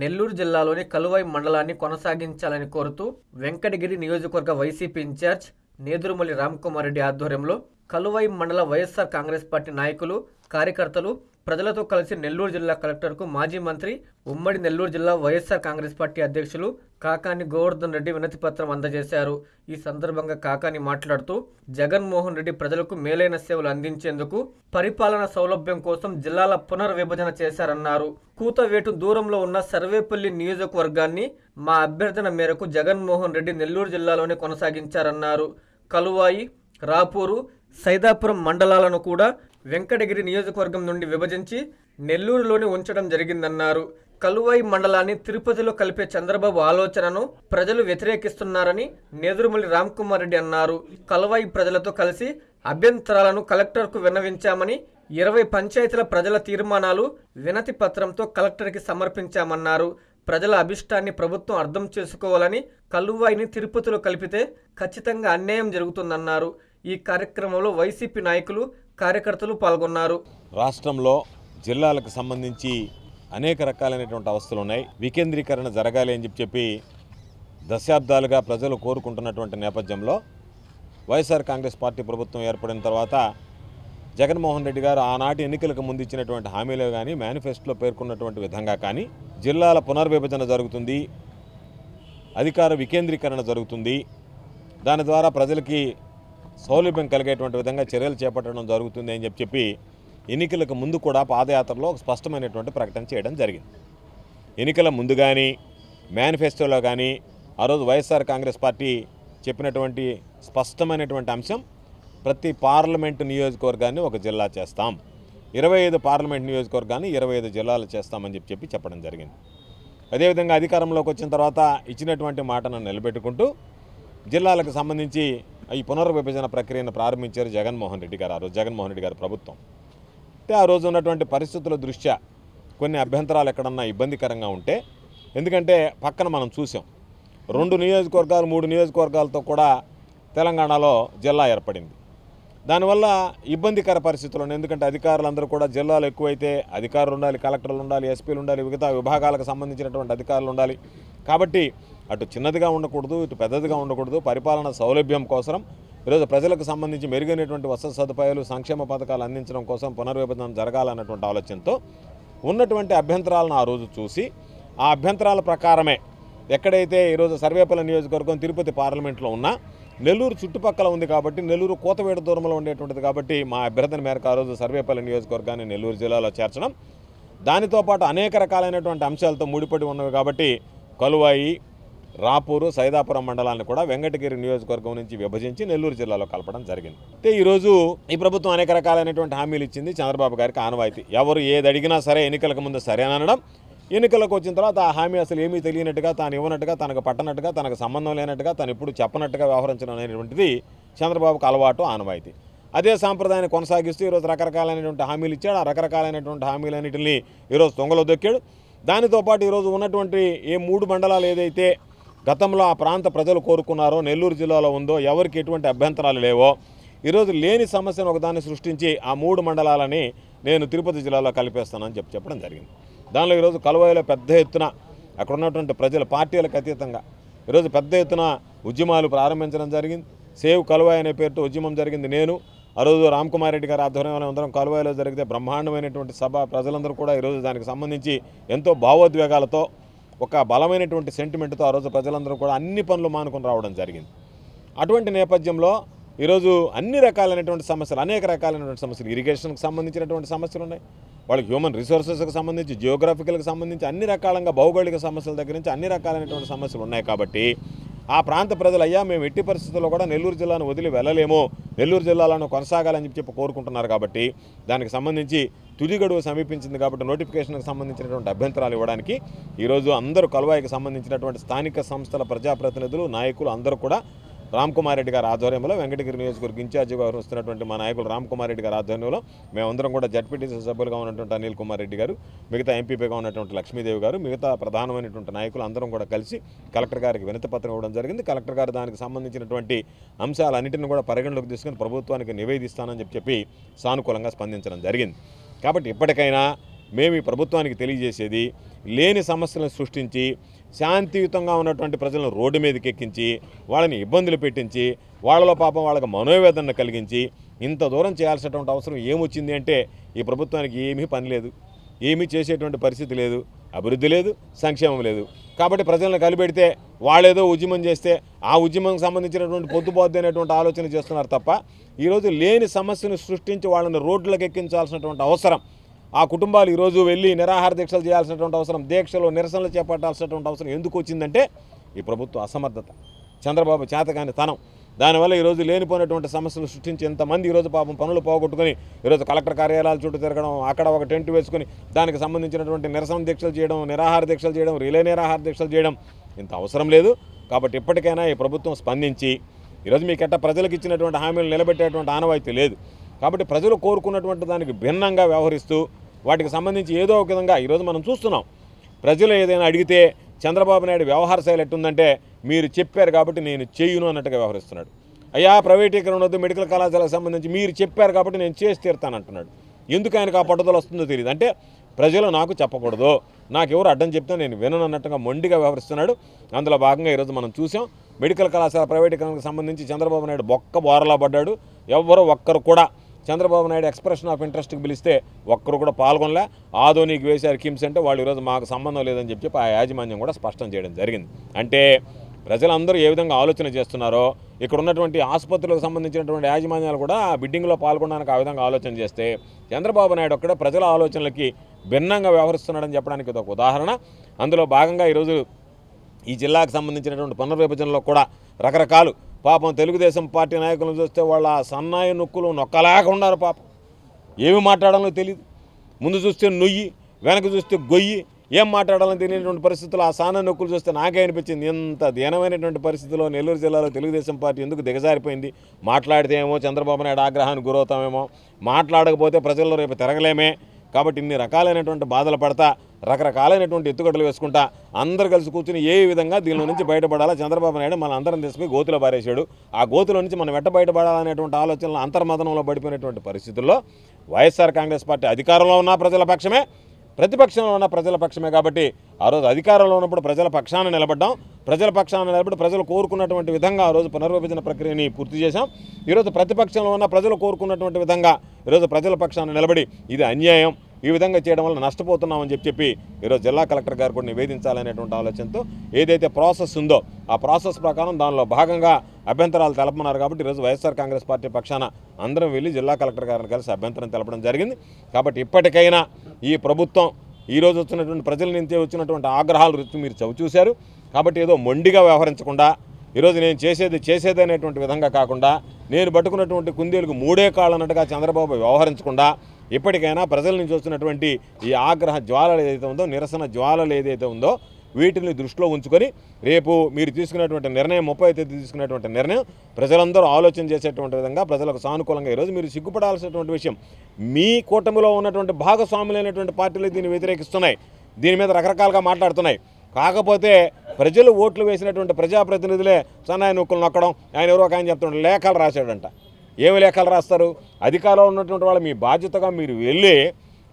నెల్లూరు జిల్లాలోని కలువై మండలాన్ని కొనసాగించాలని కోరుతూ వెంకటగిరి నియోజకవర్గ వైసీపీ ఇన్ఛార్జ్ నేదురుమల్లి రామ్కుమార్ రెడ్డి ఆధ్వర్యంలో కలువై మండల వైఎస్ఆర్ కాంగ్రెస్ పార్టీ నాయకులు కార్యకర్తలు ప్రజలతో కలిసి నెల్లూరు జిల్లా కలెక్టర్కు మాజీ మంత్రి ఉమ్మడి నెల్లూరు జిల్లా వైఎస్ఆర్ కాంగ్రెస్ పార్టీ అధ్యక్షులు కాకాని గోవర్ధన్ రెడ్డి వినతి పత్రం అందజేశారు. ఈ సందర్భంగా కాకాని మాట్లాడుతూ జగన్మోహన్ రెడ్డి ప్రజలకు మేలైన సేవలు అందించేందుకు పరిపాలన సౌలభ్యం కోసం జిల్లాల పునర్విభజన చేశారన్నారు. కూతవేటు దూరంలో ఉన్న సర్వేపల్లి నియోజకవర్గాన్ని మా అభ్యర్థన మేరకు జగన్మోహన్ రెడ్డి నెల్లూరు జిల్లాలోనే కొనసాగించారన్నారు. కలువాయి రాపూరు సైదాపురం మండలాలను కూడా వెంకటగిరి నియోజకవర్గం నుండి విభజించి నెల్లూరులోనే ఉంచడం జరిగిందన్నారు. కలువాయి మండలాన్ని తిరుపతిలో కలిపే చంద్రబాబు ఆలోచనను ప్రజలు వ్యతిరేకిస్తున్నారని నేదురుమల్లి రామ్కుమార్ రెడ్డి అన్నారు. కలువాయి ప్రజలతో కలిసి అభ్యంతరాలను కలెక్టర్కు విన్నవించామని ఇరవై పంచాయతీల ప్రజల తీర్మానాలు వినతి పత్రంతో కలెక్టర్కి సమర్పించామన్నారు. ప్రజల అభిష్టాన్ని ప్రభుత్వం అర్థం చేసుకోవాలని కలువాయిని తిరుపతిలో కలిపితే ఖచ్చితంగా అన్యాయం జరుగుతుందన్నారు. ఈ కార్యక్రమంలో వైసీపీ నాయకులు కార్యకర్తలు పాల్గొన్నారు. రాష్ట్రంలో జిల్లాలకు సంబంధించి అనేక రకాలైనటువంటి అవస్థలు ఉన్నాయి. వికేంద్రీకరణ జరగాలి అని చెప్పి చెప్పి దశాబ్దాలుగా ప్రజలు కోరుకుంటున్నటువంటి నేపథ్యంలో వైఎస్ఆర్ కాంగ్రెస్ పార్టీ ప్రభుత్వం ఏర్పడిన తర్వాత జగన్మోహన్ రెడ్డి గారు ఆనాటి ఎన్నికలకు ముందు ఇచ్చినటువంటి హామీలు కానీ మేనిఫెస్టోలో పేర్కొన్నటువంటి విధంగా కానీ జిల్లాల పునర్విభజన జరుగుతుంది. అధికార వికేంద్రీకరణ జరుగుతుంది. దాని ద్వారా ప్రజలకి సౌలభ్యం కలిగేటువంటి విధంగా చర్యలు చేపట్టడం జరుగుతుంది అని చెప్పి చెప్పి ఎన్నికలకు ముందు కూడా పాదయాత్రలో ఒక స్పష్టమైనటువంటి ప్రకటన చేయడం జరిగింది. ఎన్నికల ముందు కానీ మేనిఫెస్టోలో కానీ ఆ రోజు వైఎస్ఆర్ కాంగ్రెస్ పార్టీ చెప్పినటువంటి స్పష్టమైనటువంటి అంశం ప్రతి పార్లమెంటు నియోజకవర్గాన్ని ఒక జిల్లా చేస్తాం. ఇరవై ఐదు పార్లమెంట్ నియోజకవర్గాన్ని ఇరవై ఐదు జిల్లాలు చేస్తామని చెప్పి చెప్పి చెప్పడం జరిగింది. అదేవిధంగా అధికారంలోకి వచ్చిన తర్వాత ఇచ్చినటువంటి మాటను నిలబెట్టుకుంటూ జిల్లాలకు సంబంధించి ఈ పునర్విభజన ప్రక్రియను ప్రారంభించారు జగన్మోహన్ రెడ్డి గారు. ఆ రోజు జగన్మోహన్ రెడ్డి గారు ప్రభుత్వం. అంటే ఆ రోజు ఉన్నటువంటి పరిస్థితుల దృష్ట్యా కొన్ని అభ్యంతరాలు ఎక్కడన్నా ఇబ్బందికరంగా ఉంటే ఎందుకంటే పక్కన మనం చూసాం రెండు నియోజకవర్గాలు మూడు నియోజకవర్గాలతో కూడా తెలంగాణలో జిల్లా ఏర్పడింది. దానివల్ల ఇబ్బందికర పరిస్థితులు ఉన్నాయి. ఎందుకంటే అధికారులందరూ కూడా జిల్లాలు ఎక్కువైతే అధికారులు ఉండాలి కలెక్టర్లు ఉండాలి ఎస్పీలు ఉండాలి మిగతా విభాగాలకు సంబంధించినటువంటి అధికారులు ఉండాలి. కాబట్టి అటు చిన్నదిగా ఉండకూడదు ఇటు పెద్దదిగా ఉండకూడదు. పరిపాలన సౌలభ్యం కోసం ఈరోజు ప్రజలకు సంబంధించి మెరుగైనటువంటి వసతి సదుపాయాలు సంక్షేమ పథకాలు అందించడం కోసం పునర్విభజన జరగాలన్నటువంటి ఆలోచనతో ఉన్నటువంటి అభ్యంతరాలను ఆ రోజు చూసి ఆ అభ్యంతరాల ప్రకారమే ఎక్కడైతే ఈరోజు సర్వేపల్లి నియోజకవర్గం తిరుపతి పార్లమెంట్లో ఉన్నా నెల్లూరు చుట్టుపక్కల ఉంది కాబట్టి నెల్లూరు కోతవేట దూరంలో ఉండేటువంటిది కాబట్టి మా అభ్యర్థన మేరకు ఆ రోజు సర్వేపల్లి నియోజకవర్గాన్ని నెల్లూరు జిల్లాలో చేర్చడం. దానితో పాటు అనేక రకాలైనటువంటి అంశాలతో ముడిపడి ఉన్నవి కాబట్టి కలువాయి రాపూరు సైదాపురం మండలాన్ని కూడా వెంకటగిరి నియోజకవర్గం నుంచి విభజించి నెల్లూరు జిల్లాలో కలపడం జరిగింది. అయితే ఈరోజు ఈ ప్రభుత్వం అనేక రకాలైనటువంటి హామీలు ఇచ్చింది. చంద్రబాబు గారికి ఆనవాయితీ. ఎవరు ఏది అడిగినా సరే ఎన్నికలకు ముందు సరే అనడం ఎన్నికలకు వచ్చిన తర్వాత ఆ హామీ అసలు ఏమీ తెలియనట్టుగా తాను ఇవ్వనట్టుగా తనకు పట్టనట్టుగా తనకు సంబంధం లేనట్టుగా తను ఎప్పుడు చెప్పనట్టుగా వ్యవహరించడం అనేటువంటిది చంద్రబాబుకు అలవాటు ఆనవాయితీ. అదే సాంప్రదాయాన్ని కొనసాగిస్తూ ఈరోజు రకరకాలైనటువంటి హామీలు ఇచ్చాడు. ఆ రకరకాలైనటువంటి హామీలన్నింటినీ ఈరోజు తొంగలో దొక్కాడు. దానితో పాటు ఈరోజు ఉన్నటువంటి ఏ మూడు మండలాలు ఏదైతే గతంలో ఆ ప్రాంత ప్రజలు కోరుకున్నారో నెల్లూరు జిల్లాలో ఉందో ఎవరికి ఎటువంటి అభ్యంతరాలు లేవో ఈరోజు లేని సమస్యను ఒకదాన్ని సృష్టించి ఆ మూడు మండలాలని నేను తిరుపతి జిల్లాలో కలిపేస్తానని చెప్పి చెప్పడం జరిగింది. దానిలో ఈరోజు కలువాయిలో పెద్ద ఎత్తున అక్కడ ఉన్నటువంటి ప్రజల పార్టీలకు అతీతంగా ఈరోజు పెద్ద ఎత్తున ఉద్యమాలు ప్రారంభించడం జరిగింది. సేవ్ కలువాయి అనే పేరుతో ఉద్యమం జరిగింది. నేను ఆ రోజు రామ్కుమార్ రెడ్డి గారి ఆధ్వర్యంలో అందరం కలువాయిలో జరిగితే బ్రహ్మాండమైనటువంటి సభ ప్రజలందరూ కూడా ఈరోజు దానికి సంబంధించి ఎంతో భావోద్వేగాలతో ఒక బలమైనటువంటి సెంటిమెంట్తో ఆ రోజు ప్రజలందరూ కూడా అన్ని పనులు మానుకొని రావడం జరిగింది. అటువంటి నేపథ్యంలో ఈరోజు అన్ని రకాలైనటువంటి సమస్యలు అనేక రకాలైనటువంటి సమస్యలు ఇరిగేషన్కి సంబంధించినటువంటి సమస్యలు ఉన్నాయి. వాళ్ళకి హ్యూమన్ రిసోర్సెస్కి సంబంధించి జియోగ్రఫికల్కి సంబంధించి అన్ని రకాలంగా భౌగోళిక సమస్యల దగ్గర నుంచి అన్ని రకాలైనటువంటి సమస్యలు ఉన్నాయి కాబట్టి ఆ ప్రాంత ప్రజలు అయ్యా మేము ఎట్టి పరిస్థితుల్లో కూడా నెల్లూరు జిల్లాను వదిలి వెళ్ళలేము. నెల్లూరు జిల్లాలను కొనసాగాలని చెప్పి కోరుకుంటున్నారు కాబట్టి దానికి సంబంధించి తుది గడువు సమీపించింది కాబట్టి నోటిఫికేషన్కి సంబంధించినటువంటి అభ్యంతరాలు ఇవ్వడానికి ఈరోజు అందరూ కలువాయికి సంబంధించినటువంటి స్థానిక సంస్థల ప్రజాప్రతినిధులు నాయకులు అందరూ కూడా రామ్ కుమార్ రెడ్డి గారి ఆధ్వర్యంలో వెంకటగిరి నియోజకవర్గ ఇన్ఛార్జిగా వస్తున్నటువంటి మా నాయకులు రామ్ కుమార్ రెడ్డి గారి ఆధ్వర్యంలో మేమందరం కూడా జడ్పీటీసీ సభ్యులుగా ఉన్నటువంటి అనిల్ కుమార్ రెడ్డి గారు మిగతా ఎంపీపీగా ఉన్నటువంటి లక్ష్మీదేవి గారు మిగతా ప్రధానమైనటువంటి నాయకులు అందరం కూడా కలిసి కలెక్టర్ గారికి వినతి పత్రం ఇవ్వడం జరిగింది. కలెక్టర్ గారు దానికి సంబంధించినటువంటి అంశాలన్నింటిని కూడా పరిగణలోకి తీసుకుని ప్రభుత్వానికి నివేదిస్తానని చెప్పి చెప్పి సానుకూలంగా స్పందించడం జరిగింది. కాబట్టి ఇప్పటికైనా మేము ఈ ప్రభుత్వానికి తెలియజేసేది లేని సమస్యలను సృష్టించి శాంతియుతంగా ఉన్నటువంటి ప్రజలను రోడ్డు మీదకి ఎక్కించి వాళ్ళని ఇబ్బందులు పెట్టించి వాళ్ళలో పాపం వాళ్ళకి మనోవేదన కలిగించి ఇంత దూరం చేయాల్సినటువంటి అవసరం ఏమొచ్చింది అంటే ఈ ప్రభుత్వానికి ఏమీ పని లేదు. ఏమీ చేసేటువంటి పరిస్థితి లేదు. అభివృద్ధి లేదు సంక్షేమం లేదు. కాబట్టి ప్రజలను కలిపెడితే వాళ్ళేదో ఉద్యమం చేస్తే ఆ ఉద్యమంకి సంబంధించినటువంటి పొద్దుపోద్ది అనేటువంటి ఆలోచన చేస్తున్నారు తప్ప ఈరోజు లేని సమస్యను సృష్టించి వాళ్ళని రోడ్లకు ఎక్కించాల్సినటువంటి అవసరం ఆ కుటుంబాలు ఈరోజు వెళ్ళి నిరాహార దీక్షలు చేయాల్సినటువంటి అవసరం దీక్షలు నిరసనలు చేపట్టాల్సినటువంటి అవసరం ఎందుకు వచ్చిందంటే ఈ ప్రభుత్వ అసమర్థత చంద్రబాబు చేతకాని తనం. దానివల్ల ఈరోజు లేనిపోయినటువంటి సమస్యలు సృష్టించి ఎంతమంది ఈరోజు పాపం పనులు పోగొట్టుకుని ఈరోజు కలెక్టర్ కార్యాలయాల చుట్టూ తిరగడం అక్కడ ఒక టెంట్ వేసుకొని దానికి సంబంధించినటువంటి నిరసన దీక్షలు చేయడం నిరాహార దీక్షలు చేయడం రిలే నిరాహార దీక్షలు చేయడం ఇంత అవసరం లేదు. కాబట్టి ఇప్పటికైనా ఈ ప్రభుత్వం స్పందించి ఈరోజు మీకెట్ట ప్రజలకు ఇచ్చినటువంటి హామీలు నిలబెట్టేటువంటి ఆనవాయితీ లేదు. కాబట్టి ప్రజలు కోరుకున్నటువంటి దానికి భిన్నంగా వ్యవహరిస్తూ వాటికి సంబంధించి ఏదో ఒక విధంగా ఈరోజు మనం చూస్తున్నాం. ప్రజలు ఏదైనా అడిగితే చంద్రబాబు నాయుడు వ్యవహార శైలి ఎట్టుందంటే మీరు చెప్పారు కాబట్టి నేను చేయును అన్నట్టుగా వ్యవహరిస్తున్నాడు. అయ్యా ప్రైవేటీకరణ వద్దు మెడికల్ కళాశాలకు సంబంధించి మీరు చెప్పారు కాబట్టి నేను చేసి తీరుతాను అంటున్నాడు. ఎందుకు ఆయనకు ఆ పట్టుదల వస్తుందో తెలియదు. అంటే ప్రజలు నాకు చెప్పకూడదు నాకు ఎవరు అడ్డం చెప్తే నేను వినను అన్నట్టుగా మొండిగా వ్యవహరిస్తున్నాడు. అందులో భాగంగా ఈరోజు మనం చూసాం మెడికల్ కళాశాల ప్రైవేటీకరణకు సంబంధించి చంద్రబాబు నాయుడు బొక్క బోరలా పడ్డాడు ఎవ్వరూ ఒక్కరు కూడా చంద్రబాబు నాయుడు ఎక్స్ప్రెషన్ ఆఫ్ ఇంట్రెస్ట్కి పిలిస్తే ఒక్కరు కూడా పాల్గొనలే. ఆదోనికి వేశారు కిమ్స్ అంటే వాళ్ళు ఈరోజు మాకు సంబంధం లేదని చెప్పి చెప్పి ఆ యాజమాన్యం కూడా స్పష్టం చేయడం జరిగింది. అంటే ప్రజలందరూ ఏ విధంగా ఆలోచన చేస్తున్నారో ఇక్కడ ఉన్నటువంటి ఆసుపత్రులకు సంబంధించినటువంటి యాజమాన్యాలు కూడా ఆ బిడ్డింగ్లో పాల్గొనడానికి ఆ విధంగా ఆలోచన చేస్తే చంద్రబాబు నాయుడు ఒక్కడే ప్రజల ఆలోచనలకి భిన్నంగా వ్యవహరిస్తున్నాడని చెప్పడానికి ఇది ఒక ఉదాహరణ. అందులో భాగంగా ఈరోజు ఈ జిల్లాకు సంబంధించినటువంటి పునర్విభజనలో కూడా రకరకాలు పాపం తెలుగుదేశం పార్టీ నాయకులను చూస్తే వాళ్ళ సన్నాయి నొక్కులు నొక్కలేక పాపం. ఏమి మాట్లాడాలో తెలియదు ముందు చూస్తే నొయ్యి వెనక చూస్తే గొయ్యి ఏం మాట్లాడాలని తెలియనటువంటి పరిస్థితులు ఆ సాన నొక్కులు చూస్తే నాకే అనిపించింది. ఇంత దీనమైనటువంటి పరిస్థితిలో నెల్లూరు జిల్లాలో తెలుగుదేశం పార్టీ ఎందుకు దిగజారిపోయింది? మాట్లాడితే ఏమో చంద్రబాబు నాయుడు ఆగ్రహానికి గురవుతామేమో. మాట్లాడకపోతే ప్రజల్లో రేపు తిరగలేమే. కాబట్టి ఇన్ని రకాలైనటువంటి బాధలు పడతా రకరకాలైనటువంటి ఎత్తుగడలు వేసుకుంటా అందరు కలిసి కూర్చుని ఏ విధంగా దీనిలో నుంచి బయటపడాలా? చంద్రబాబు నాయుడు మన అందరం తీసుకుపోయి గోతులో పారేశాడు. ఆ గోతులో నుంచి మనం వెంట బయటపడాలనేటువంటి ఆలోచనలు అంతర్మదనంలో పడిపోయినటువంటి పరిస్థితుల్లో వైఎస్ఆర్ కాంగ్రెస్ పార్టీ అధికారంలో ఉన్న ప్రజల పక్షమే ప్రతిపక్షంలో ఉన్న ప్రజల పక్షమే కాబట్టి ఆ రోజు అధికారంలో ఉన్నప్పుడు ప్రజల పక్షాన నిలబడ్డాం. ప్రజల పక్షాన నిలబడి ప్రజలు కోరుకున్నటువంటి విధంగా ఆ రోజు పునర్విభజన ప్రక్రియని పూర్తి చేశాం. ఈరోజు ప్రతిపక్షంలో ఉన్న ప్రజలు కోరుకున్నటువంటి విధంగా ఈరోజు ప్రజల పక్షాన నిలబడి ఇది అన్యాయం. ఈ విధంగా చేయడం వల్ల నష్టపోతున్నామని చెప్పి చెప్పి ఈరోజు జిల్లా కలెక్టర్ గారు కూడా నివేదించాలనేటువంటి ఆలోచనతో ఏదైతే ప్రాసెస్ ఉందో ఆ ప్రాసెస్ ప్రకారం దానిలో భాగంగా అభ్యంతరాలు తెలపన్నారు కాబట్టి ఈరోజు వైఎస్ఆర్ కాంగ్రెస్ పార్టీ పక్షాన అందరం వెళ్ళి జిల్లా కలెక్టర్ గారిని కలిసి అభ్యంతరం తెలపడం జరిగింది. కాబట్టి ఇప్పటికైనా ఈ ప్రభుత్వం ఈరోజు వచ్చినటువంటి ప్రజల నుంచి వచ్చినటువంటి ఆగ్రహాలు రుచి మీరు చవి చూశారు. కాబట్టి ఏదో మొండిగా వ్యవహరించకుండా ఈరోజు నేను చేసేది చేసేది అనేటువంటి విధంగా కాకుండా నేను పట్టుకున్నటువంటి కుందేలకు మూడే కాళ్ళు అన్నట్టుగా చంద్రబాబు వ్యవహరించకుండా ఇప్పటికైనా ప్రజల నుంచి వస్తున్నటువంటి ఈ ఆగ్రహ జ్వాలలు ఏదైతే ఉందో నిరసన జ్వాలలు ఏదైతే ఉందో వీటిని దృష్టిలో ఉంచుకొని రేపు మీరు తీసుకున్నటువంటి నిర్ణయం ముప్పై తేదీ తీసుకున్నటువంటి నిర్ణయం ప్రజలందరూ ఆలోచన చేసేటువంటి విధంగా ప్రజలకు సానుకూలంగా ఈరోజు మీరు సిగ్గుపడాల్సినటువంటి విషయం మీ కూటమిలో ఉన్నటువంటి భాగస్వాములైనటువంటి పార్టీలు దీన్ని వ్యతిరేకిస్తున్నాయి. దీని మీద రకరకాలుగా మాట్లాడుతున్నాయి. కాకపోతే ప్రజలు ఓట్లు వేసినటువంటి ప్రజాప్రతినిధులే సన్నాయి నొక్కులు నొక్కడం ఆయన ఎవరో ఒక ఆయన చెప్తున్నాడు లేఖలు రాశాడంట. ఏమి లేఖలు రాస్తారు? అధికారంలో ఉన్నటువంటి వాళ్ళు మీ బాధ్యతగా మీరు వెళ్ళి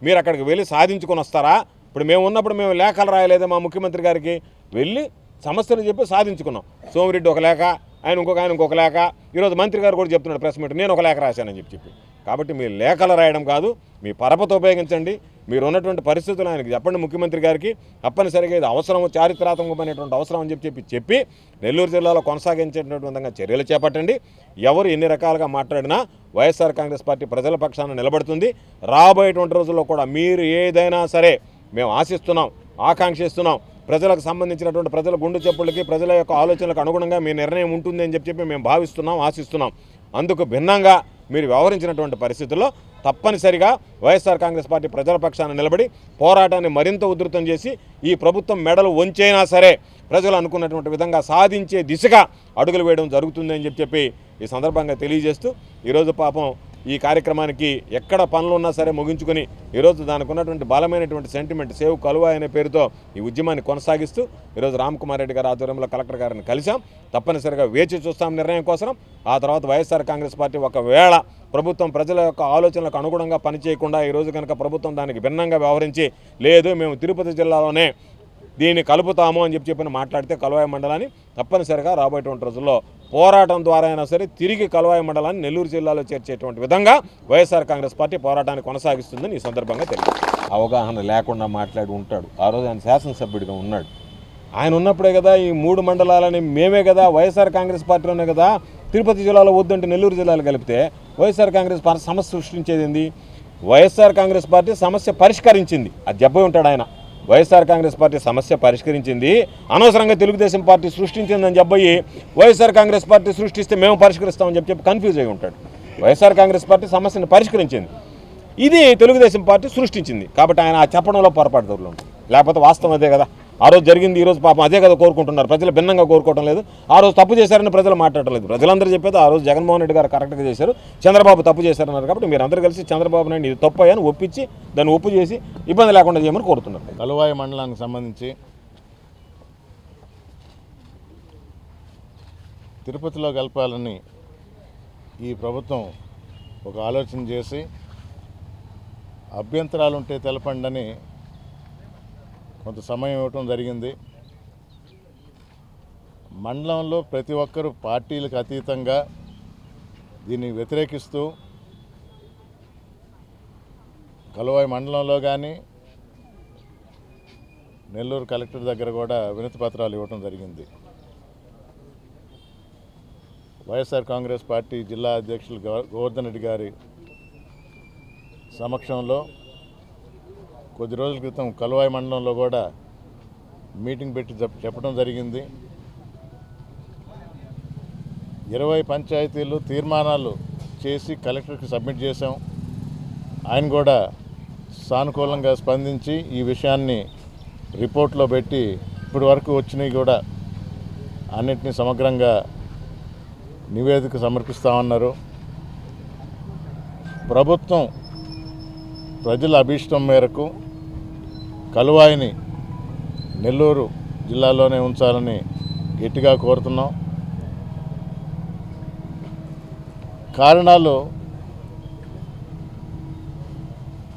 మీరు అక్కడికి వెళ్ళి సాధించుకొని వస్తారా? ఇప్పుడు మేము ఉన్నప్పుడు మేము లేఖలు రాయలేదే మా ముఖ్యమంత్రి గారికి. వెళ్ళి సమస్యలు చెప్పి సాధించుకున్నాం. సోమిరెడ్డి ఒక లేఖ ఆయన ఇంకొక ఆయన ఇంకొక లేఖ. ఈరోజు మంత్రి గారు కూడా చెప్తున్నాడు ప్రెస్ మీట్ నేను ఒక లేఖ రాశానని చెప్పి చెప్పి. కాబట్టి మీరు లేఖలు రాయడం కాదు మీ పరపతి ఉపయోగించండి. మీరు ఉన్నటువంటి పరిస్థితులు ఆయనకి చెప్పండి ముఖ్యమంత్రి గారికి. తప్పనిసరిగా ఇది అవసరం చారిత్రాత్మకమైనటువంటి అవసరం అని చెప్పి చెప్పి చెప్పి నెల్లూరు జిల్లాలో కొనసాగించేటటువంటి విధంగా చర్యలు చేపట్టండి. ఎవరు ఎన్ని రకాలుగా మాట్లాడినా వైఎస్ఆర్ కాంగ్రెస్ పార్టీ ప్రజల పక్షాన నిలబడుతుంది. రాబోయేటువంటి రోజుల్లో కూడా మీరు ఏదైనా సరే మేము ఆశిస్తున్నాం ఆకాంక్షిస్తున్నాం. ప్రజలకు సంబంధించినటువంటి ప్రజల గుండు చెప్పులకి ప్రజల యొక్క ఆలోచనలకు అనుగుణంగా మీ నిర్ణయం ఉంటుంది అని చెప్పి చెప్పి మేము భావిస్తున్నాం ఆశిస్తున్నాం. అందుకు భిన్నంగా మీరు వ్యవహరించినటువంటి పరిస్థితుల్లో తప్పనిసరిగా వైఎస్ఆర్ కాంగ్రెస్ పార్టీ ప్రజల పక్షాన నిలబడి పోరాటాన్ని మరింత ఉధృతం చేసి ఈ ప్రభుత్వం మెడలు వంచైనా సరే ప్రజలు అనుకున్నటువంటి విధంగా సాధించే దిశగా అడుగులు వేయడం జరుగుతుందని చెప్పి చెప్పి ఈ సందర్భంగా తెలియజేస్తూ ఈరోజు పాపం ఈ కార్యక్రమానికి ఎక్కడ పనులు ఉన్నా సరే ముగించుకొని ఈరోజు దానికి ఉన్నటువంటి బలమైనటువంటి సెంటిమెంట్ సేవ్ కలువ అనే పేరుతో ఈ ఉద్యమాన్ని కొనసాగిస్తూ ఈరోజు రామ్ కుమార్ రెడ్డి గారి ఆధ్వర్యంలో కలెక్టర్ గారిని కలిశాం. తప్పనిసరిగా వేచి చూస్తాం నిర్ణయం కోసం. ఆ తర్వాత వైఎస్ఆర్ కాంగ్రెస్ పార్టీ ఒకవేళ ప్రభుత్వం ప్రజల యొక్క ఆలోచనలకు అనుగుణంగా పనిచేయకుండా ఈరోజు కనుక ప్రభుత్వం దానికి భిన్నంగా వ్యవహరించి లేదు మేము తిరుపతి జిల్లాలోనే దీన్ని కలుపుతాము అని చెప్పి చెప్పిన మాట్లాడితే కలువాయి మండలాన్ని తప్పనిసరిగా రాబోయేటువంటి రోజుల్లో పోరాటం ద్వారా అయినా సరే తిరిగి కలవాయి మండలాన్ని నెల్లూరు జిల్లాలో చేర్చేటువంటి విధంగా వైఎస్ఆర్ కాంగ్రెస్ పార్టీ పోరాటాన్ని కొనసాగిస్తుందని ఈ సందర్భంగా తెలియదు అవగాహన లేకుండా మాట్లాడి ఉంటాడు. ఆ రోజు ఆయన శాసనసభ్యుడిగా ఉన్నాడు. ఆయన ఉన్నప్పుడే కదా ఈ మూడు మండలాలని మేమే కదా వైఎస్ఆర్ కాంగ్రెస్ పార్టీలోనే కదా తిరుపతి జిల్లాలో వద్దంటే నెల్లూరు జిల్లాలో కలిపితే వైఎస్ఆర్ కాంగ్రెస్ పార్టీ సమస్య సృష్టించేది ఏంది? వైఎస్ఆర్ కాంగ్రెస్ పార్టీ సమస్య పరిష్కరించింది. అది జబ్బై ఉంటాడు ఆయన. వైఎస్ఆర్ కాంగ్రెస్ పార్టీ సమస్య పరిష్కరించింది. అనవసరంగా తెలుగుదేశం పార్టీ సృష్టించిందని చెప్పయి వైఎస్ఆర్ కాంగ్రెస్ పార్టీ సృష్టిస్తే మేము పరిష్కరిస్తామని చెప్పి చెప్పి కన్ఫ్యూజ్ అయి ఉంటాడు. వైఎస్ఆర్ కాంగ్రెస్ పార్టీ సమస్యను పరిష్కరించింది. ఇది తెలుగుదేశం పార్టీ సృష్టించింది. కాబట్టి ఆయన ఆ చెప్పడంలో పొరపాటు దొరుకులు లేకపోతే వాస్తవం అదే కదా. ఆ రోజు జరిగింది ఈ రోజు పాపం అదే కదా కోరుకుంటున్నారు. ప్రజలు భిన్నంగా కోరుకోవడం లేదు. ఆ రోజు తప్పు చేశారని ప్రజలు మాట్లాడలేదు. ప్రజలందరూ చెప్పేది ఆ రోజు జగన్మోహన్ రెడ్డి గారు కరెక్ట్గా చేశారు. చంద్రబాబు తప్పు చేశారన్నారు కాబట్టి మీరు అందరూ కలిసి చంద్రబాబు నాయుడు ఇది తప్పు అయ్యాను ఒప్పించి దాన్ని ఒప్పు చేసి ఇబ్బంది లేకుండా చేయమని కోరుతున్నారు. కలువాయి మండలానికి సంబంధించి తిరుపతిలో కలపాలని ఈ ప్రభుత్వం ఒక ఆలోచన చేసి అభ్యంతరాలు ఉంటే తెలపండి అని కొంత సమయం ఇవ్వటం జరిగింది. మండలంలో ప్రతి ఒక్కరూ పార్టీలకు అతీతంగా దీన్ని వ్యతిరేకిస్తూ కలువాయి మండలంలో కానీ నెల్లూరు కలెక్టర్ దగ్గర కూడా వినతి పత్రాలు ఇవ్వటం జరిగింది. వైఎస్ఆర్ కాంగ్రెస్ పార్టీ జిల్లా అధ్యక్షులు గో- గోవర్ధన్ రెడ్డి గారి సమక్షంలో కొద్ది రోజుల క్రితం కలువాయి మండలంలో కూడా మీటింగ్ పెట్టి చెప్పడం జరిగింది. ఇరవై పంచాయతీలు తీర్మానాలు చేసి కలెక్టర్కి సబ్మిట్ చేశాం. ఆయన కూడా సానుకూలంగా స్పందించి ఈ విషయాన్ని రిపోర్ట్లో పెట్టి ఇప్పటి వరకు వచ్చినవి కూడా అన్నిటినీ సమగ్రంగా నివేదిక సమర్పిస్తామన్నారు. ప్రభుత్వం ప్రజల అభీష్టం మేరకు కలువాయిని నెల్లూరు జిల్లాలోనే ఉంచాలని గట్టిగా కోరుతున్నాం. కారణాలు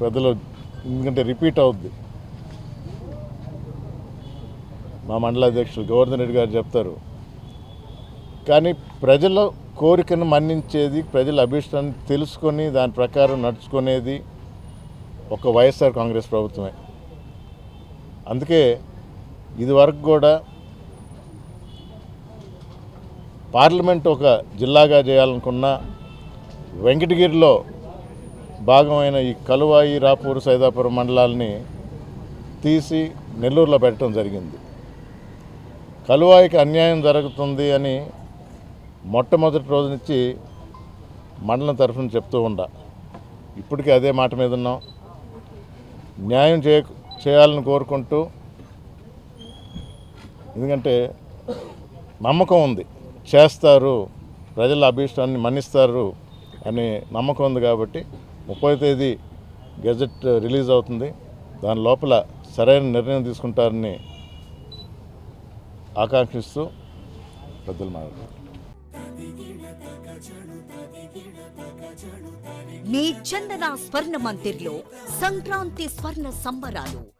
పెద్దలు ఎందుకంటే రిపీట్ అవుద్ది. మా మండల అధ్యక్షులు గోవర్ధన్ రెడ్డి గారు చెప్తారు. కానీ ప్రజల కోరికను మన్నించేది ప్రజల అభిష్టాన్ని తెలుసుకొని దాని ప్రకారం నడుచుకునేది ఒక వైఎస్ఆర్ కాంగ్రెస్ ప్రభుత్వమే. అందుకే ఇదివరకు కూడా పార్లమెంట్ ఒక జిల్లాగా చేయాలనుకున్న వెంకటగిరిలో భాగమైన ఈ కలువాయి రాపూరు సైదాపురం మండలాల్ని తీసి నెల్లూరులో పెట్టడం జరిగింది. కలువాయికి అన్యాయం జరుగుతుంది అని మొట్టమొదటి రోజు నుంచి మండలం తరఫున చెప్తూ ఉండ. ఇప్పటికీ అదే మాట మీద ఉన్నాం. న్యాయం చేయ చేయాలని కోరుకుంటూ ఎందుకంటే నమ్మకం ఉంది. చేస్తారు ప్రజల అభీష్టాన్ని మన్నిస్తారు అనే నమ్మకం ఉంది కాబట్టి ముప్పై తేదీ గెజెట్ రిలీజ్ అవుతుంది. దాని లోపల సరైన నిర్ణయం తీసుకుంటారని ఆకాంక్షిస్తూ పెద్దలు మాట్లాడారు. మీ చందన స్వర్ణ మందిర్లో సంక్రాంతి స్వర్ణ సంబరాలు.